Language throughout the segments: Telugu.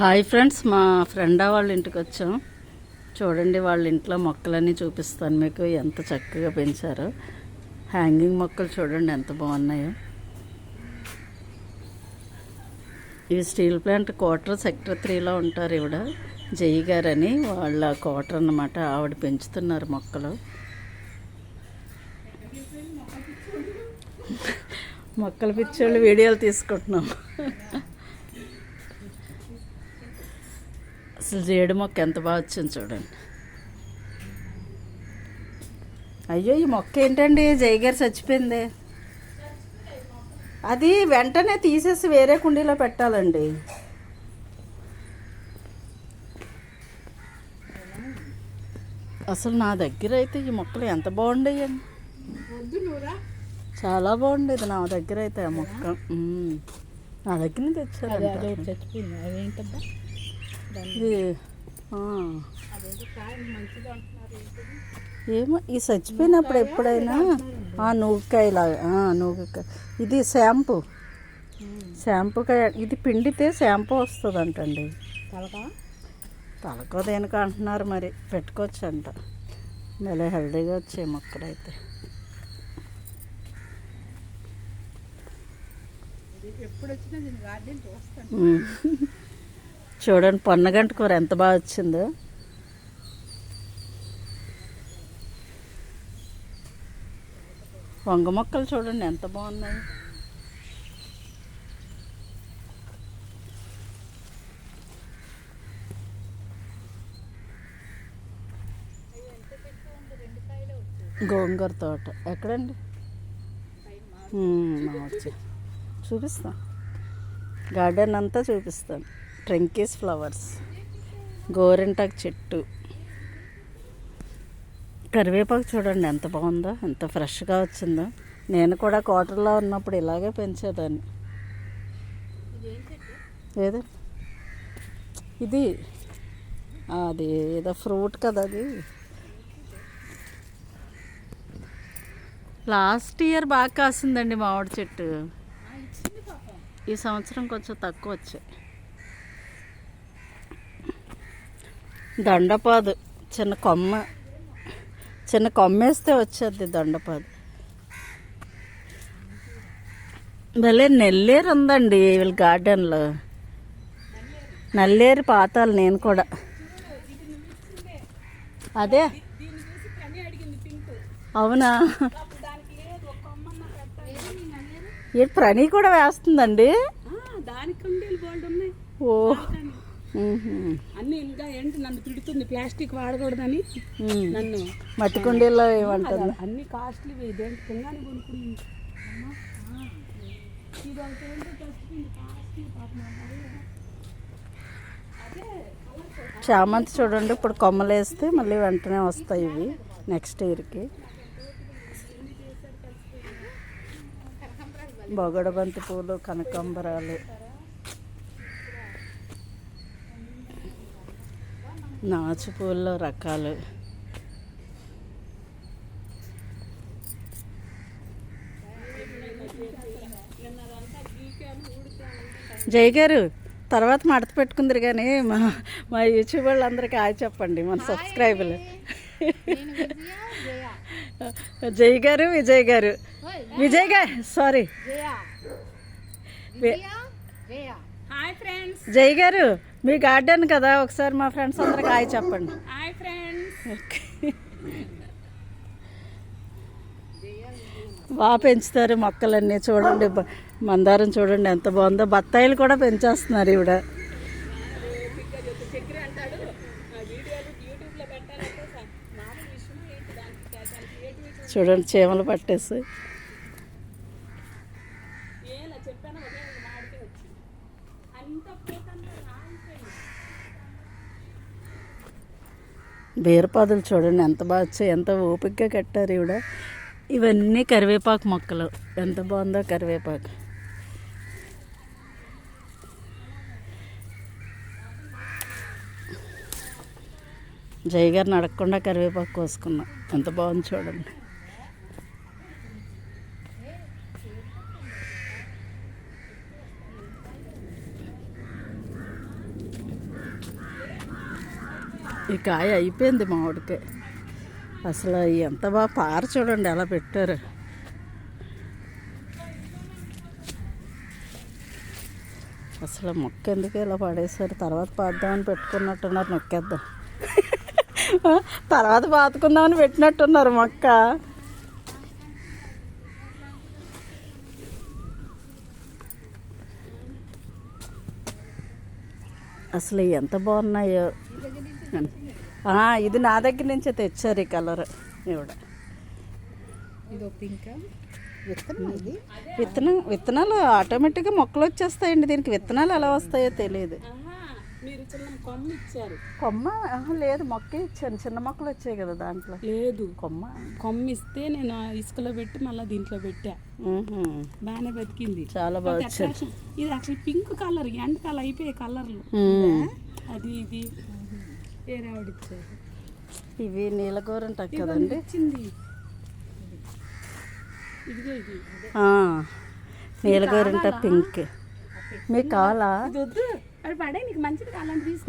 హాయ్ ఫ్రెండ్స్ మా ఫ్రెండా వాళ్ళ ఇంటికి వచ్చాం. చూడండి వాళ్ళ ఇంట్లో మొక్కలన్నీ చూపిస్తాను మీకు ఎంత చక్కగా పెంచారో. హ్యాంగింగ్ మొక్కలు చూడండి ఎంత బాగున్నాయో. ఇవి స్టీల్ ప్లాంట్ క్వార్టర్ సెక్టర్ త్రీలో ఉంటారు ఇవిడ జయి గారని వాళ్ళ క్వార్టర్ అన్నమాట. ఆవిడ పెంచుతున్నారు మొక్కలు. మొక్కలు పిచ్చోళ్ళు వీడియోలు తీసుకుంటున్నాం. అసలు జేడు మొక్క ఎంత బాగా వచ్చింది చూడండి. అయ్యో ఈ మొక్క ఏంటండి? జయ గారు చచ్చిపోయింది. అది వెంటనే తీసేసి వేరే కుండీలో పెట్టాలండి. అసలు నా దగ్గర అయితే ఈ మొక్కలు ఎంత బాగుండేయండి చాలా బాగుండేది నా దగ్గర అయితే ఆ మొక్క. నా దగ్గర నుంచి తెచ్చారు ఇది. ఏమో ఈ చచ్చిపోయినప్పుడు ఎప్పుడైనా ఆ నూకాయలాగా నూకాయ ఇది షాంపూ. షాంపూకాయ ఇది పిండితే షాంపూ వస్తుంది అంటండి తలక దేనికి అంటున్నారు మరి పెట్టుకోవచ్చు అంట భలే హెల్దీగా వచ్చాయి మొక్కలైతే. ఎప్పుడు వచ్చినా గార్డెన్ చూస్తాను. చూడండి పొన్నగంట కూర ఎంత బాగా వచ్చిందో. వంగ మొక్కలు చూడండి ఎంత బాగున్నాయి. గోంగూర తోట. ఎక్కడండి? మ్మ్, మామిడి చూపిస్తా. గార్డెన్ అంతా చూపిస్తాను. ట్రంకీస్ ఫ్లవర్స్. గోరింటాకు చెట్టు. కరివేపాకు చూడండి ఎంత బాగుందో ఎంత ఫ్రెష్గా వచ్చిందో. నేను కూడా కోటర్లో ఉన్నప్పుడు ఇలాగే పెంచేదాన్ని. ఏదో? ఇది. అది ఏదో ఫ్రూట్ కదా అది. లాస్ట్ ఇయర్ బాగా కాసిందండి మామిడి చెట్టు. ఈ సంవత్సరం కొంచెం తక్కువ వచ్చాయి. దొండపాదు. చిన్న కొమ్మ. చిన్న కొమ్మ వేస్తే వచ్చేది దొండపాదు. భలే నెల్లేరు ఉందండి వీళ్ళ గార్డెన్లో. నల్లేరు పాతాలు నేను కూడా. అదే. అవునా? ఏ ప్రణీ కూడా వేస్తుందండి. ఓ. అన్ని ఇంకా ఏంటి? నన్ను తిడుతుంది. ప్లాస్టిక్ వాడకూడదని. నన్ను. మట్టి కుండీల్లో ఏమంటుంది అన్ని కాస్ట్లీ ఇదేంటి? కాస్ట్లీ పాపం చామంతి చూడండి. ఇప్పుడు కొమ్మలు వేస్తే మళ్ళీ వెంటనే వస్తాయి ఇవి. నెక్స్ట్ ఇయర్కి బొగడబంతి పూలు కనకాంబరాలు. నాచు పూల్లో రకాలు. జై గారు తర్వాత మడత పెట్టుకుందరు కానీ మా మా యూట్యూబ్ వాళ్ళందరికీ ఆయ చెప్పండి మన సబ్స్క్రైబర్లు. జై గారు విజయ్ గారు. విజయ్ గారు సారీ. Hi friends. జై గారు మీ గార్డెన్ కదా ఒకసారి మా ఫ్రెండ్స్ అందరికి ఆయ చెప్పండి. హాయ్ ఫ్రెండ్స్ బాగా పెంచుతారు మొక్కలన్నీ చూడండి మందారం చూడండి ఎంత బాగుందో. బత్తాయిలు కూడా పెంచేస్తున్నారు ఈవిడ. చక్రి అంటాడు ఆ వీడియోలు యూట్యూబ్లో పెట్టాలంటే స- మామూలు విషయం ఏంటి దానికి దానికి ఏంటి చూడండి చీమలు పట్టేసి ఏలా చెప్పాను అదే మాడికి వచ్చింది అంత పోతంతా రాలిపోయింది బీరపాదులు చూడండి ఎంత బాగా వచ్చాయి ఎంత ఓపికగా కట్టారు ఈవిడ. ఇవన్నీ కరివేపాకు మొక్కలు. ఎంత బాగుందో కరివేపాకు. జై గారిని అడగకుండా కరివేపాకు కోసుకున్నాం. ఎంత బాగుంది చూడండి. ఈ కాయ అయిపోయింది మామిడికాయ అసలు ఎంత బాగా పార చూడండి ఎలా పెట్టారు. అసలు మొక్క ఎందుకు ఇలా పడేసారు తర్వాత పాద్దామని పెట్టుకున్నట్టున్నారు నొక్కేద్దాం. తర్వాత పాతుకుందామని పెట్టినట్టున్నారు మొక్క. అసలు ఎంత బాగున్నాయో. ఇది నా దగ్గర నుంచే తెచ్చారు ఈ కలర్. ఇవిడ. ఇది పింక్. విత్తనం విత్తనాలు ఆటోమేటిక్గా మొక్కలు వచ్చేస్తాయండి. దీనికి విత్తనాలు ఎలా వస్తాయో తెలియదు. మీరు చిన్న కొమ్మ లేదు మొక్క ఇచ్చాను. చిన్న మొక్కలు వచ్చాయి కదా దాంట్లో. లేదు. కొమ్మ? కొమ్మ ఇస్తే నేను ఇసుకలో పెట్టి మళ్ళీ దీంట్లో పెట్టా. బాగానే బతికింది. చాలా బాగా. ఇది అసలు పింక్ కలర్ ఎండ కలర్ అయిపోయే కలర్లు. అది ఇది. వేరే ఇవి నీలగోరంటారు కదండి. నీలగోరంట పింక్. మీకు కావాలా?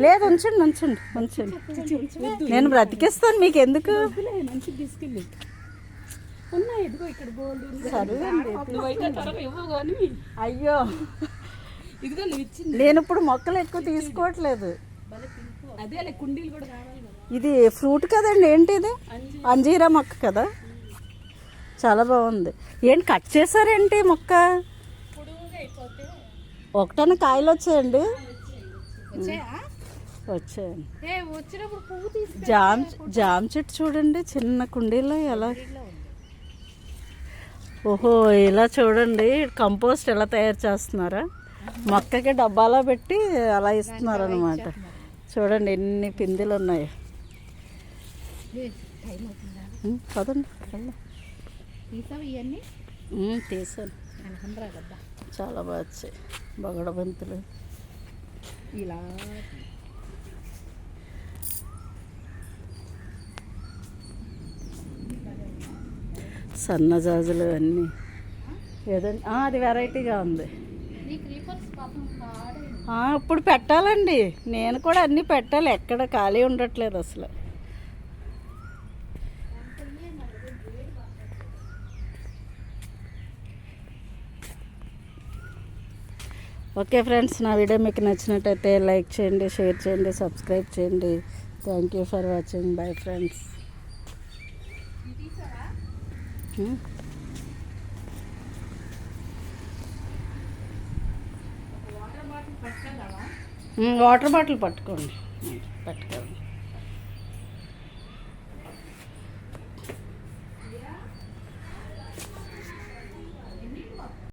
లేదు ఉంచండి ఉంచండి ఉంచండి. నేను బ్రతికిస్తాను మీకు ఎందుకు అయ్యో. నేను ఇప్పుడు మొక్కలు ఎక్కువ తీసుకోవట్లేదు. ఇది ఫ్రూట్ కదండి ఏంటి ఇది అంజీ అంజీరా మొక్క కదా? చాలా బాగుంది. ఏంటి కట్ చేశారేంటి మొక్క? ఒకటన కాయలు వచ్చాయండి? వచ్చాయా? వచ్చాయండి. జామ్ జామ్ చెట్టు చూడండి చిన్న కుండీలో ఎలా? ఓహో ఇలా చూడండి కంపోస్ట్ ఎలా తయారు చేస్తున్నారా? మొక్కకి డబ్బాలో పెట్టి అలా ఇస్తున్నారు అనమాట చూడండి ఎన్ని పిందెలు ఉన్నాయి పదండి తీసాను. చాలా బాగా వచ్చాయి. బగడ బంతులు. ఇలా. సన్నజాజులు అన్నీ. ఏదండి ఆ, అది వెరైటీగా ఉంది. ఇప్పుడు పెట్టాలండి. నేను కూడా అన్నీ పెట్టాలి. ఎక్కడ ఖాళీ ఉండట్లేదు అసలు. ఓకే ఫ్రెండ్స్ నా వీడియో మీకు నచ్చినట్టయితే లైక్ చేయండి షేర్ చేయండి సబ్స్క్రైబ్ చేయండి. Thank you for watching. Bye friends. Water bottle పట్టుకోండి. పట్టుకోండి